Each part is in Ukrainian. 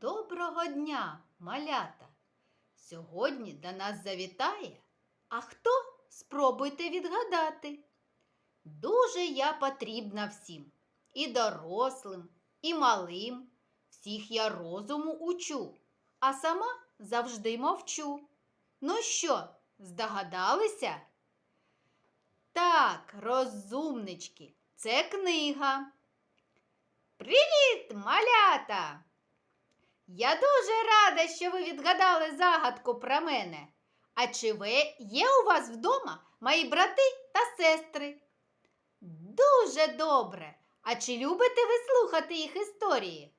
Доброго дня, малята! Сьогодні до нас завітає. А хто? Спробуйте відгадати. Дуже я потрібна всім, і дорослим, і малим. Всіх я розуму учу, а сама завжди мовчу. Ну що, здогадалися? Так, розумнички, це книга. Привіт, малята! Я дуже рада, що ви відгадали загадку про мене. А чи ви є у вас вдома мої брати та сестри? Дуже добре. А чи любите ви слухати їх історії?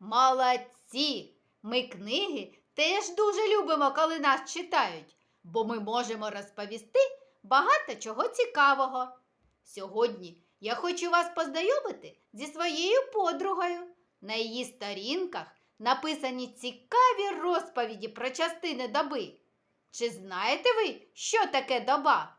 Молодці! Ми книги теж дуже любимо, коли нас читають, бо ми можемо розповісти багато чого цікавого. Сьогодні я хочу вас познайомити зі своєю подругою. На її сторінках написані цікаві розповіді про частини доби. Чи знаєте ви, що таке доба?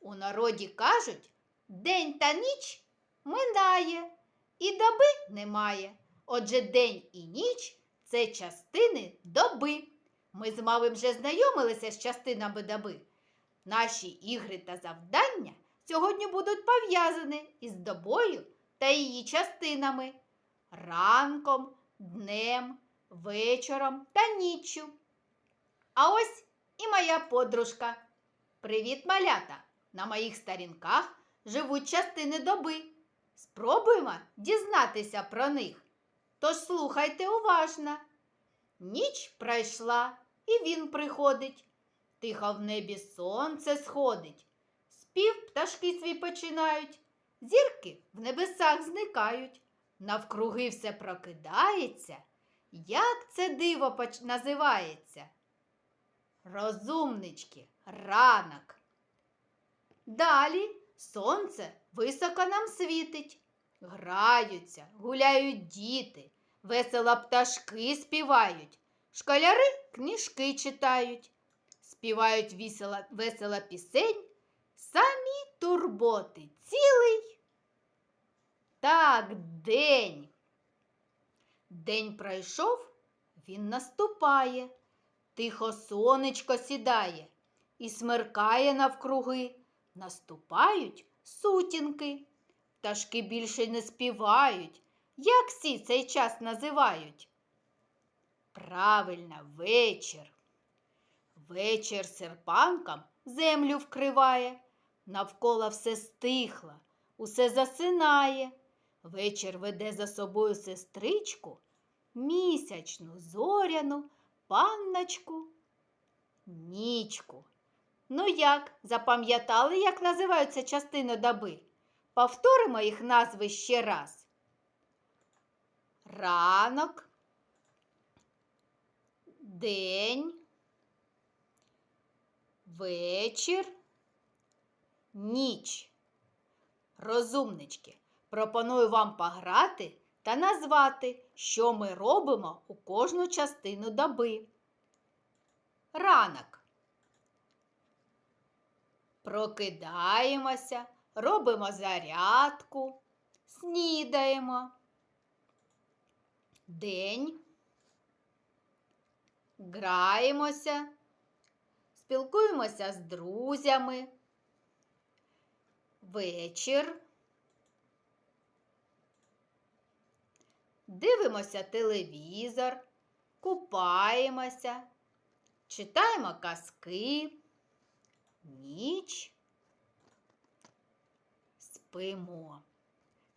У народі кажуть, день та ніч минає, і доби немає. Отже, день і ніч це частини доби. Ми з малим вже знайомилися з частинами доби. Наші ігри та завдання сьогодні будуть пов'язані із добою та її частинами ранком, днем, вечором та ніччю. А ось і моя подружка. Привіт, малята! На моїх сторінках живуть частини доби. Спробуємо дізнатися про них. Тож слухайте уважно. Ніч пройшла, і він приходить. Тихо в небі сонце сходить. Спів пташки свій починають, зірки в небесах зникають. Навкруги все прокидається. Як це диво називається? Розумнички, ранок. Далі сонце високо нам світить. Граються, гуляють діти, весело пташки співають, школяри книжки читають, співають весело, весело пісень, самі турботи цілий. Так, день. День пройшов, він наступає, тихо сонечко сідає і смеркає навкруги. Наступають сутінки. Пташки більше не співають. Як всі цей час називають? Правильно, вечір. Вечір серпанком землю вкриває, навколо все стихло, усе засинає. Вечір веде за собою сестричку, місячну, зоряну, панночку, нічку. Ну як, запам'ятали, як називаються частини доби? Повторимо їх назви ще раз. Ранок, день, вечір, ніч. Розумнички, пропоную вам пограти та назвати, що ми робимо у кожну частину доби. Ранок. Прокидаємося, робимо зарядку, снідаємо. День. Граємося, спілкуємося з друзями. Вечір. Дивимося телевізор, купаємося, читаємо казки. Ніч. Спимо.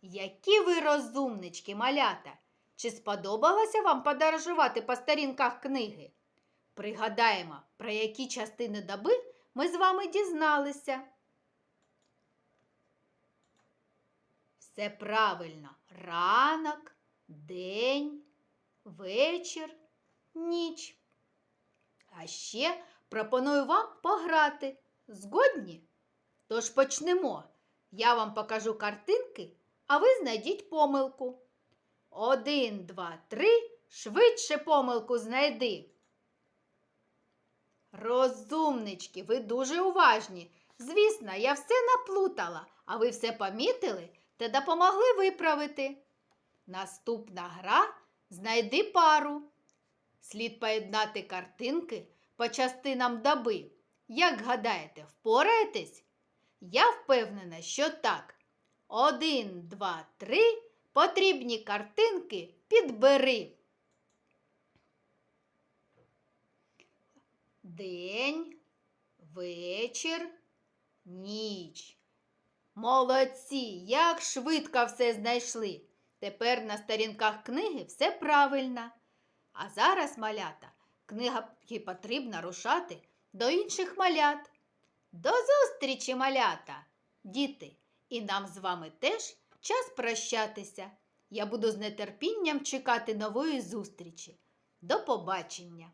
Які ви розумнички, малята! Чи сподобалося вам подорожувати по сторінках книги? Пригадаємо, про які частини доби ми з вами дізналися. Все правильно. Ранок, день, вечір, ніч. А ще пропоную вам пограти. Згодні? Тож почнемо. Я вам покажу картинки, а ви знайдіть помилку. Один, два, три. Швидше помилку знайди. Розумнички, ви дуже уважні. Звісно, я все наплутала, а ви все помітили та допомогли виправити. Наступна гра Знайди пару. Слід поєднати картинки по частинам доби. Як гадаєте, впораєтесь? Я впевнена, що так. Один, два, три. Потрібні картинки підбери. День, вечір, ніч. Молодці, як швидко все знайшли. Тепер на сторінках книги все правильно. А зараз, малята, книги потрібно рушати до інших малят. До зустрічі, малята, діти, і нам з вами теж час прощатися. Я буду з нетерпінням чекати нової зустрічі. До побачення!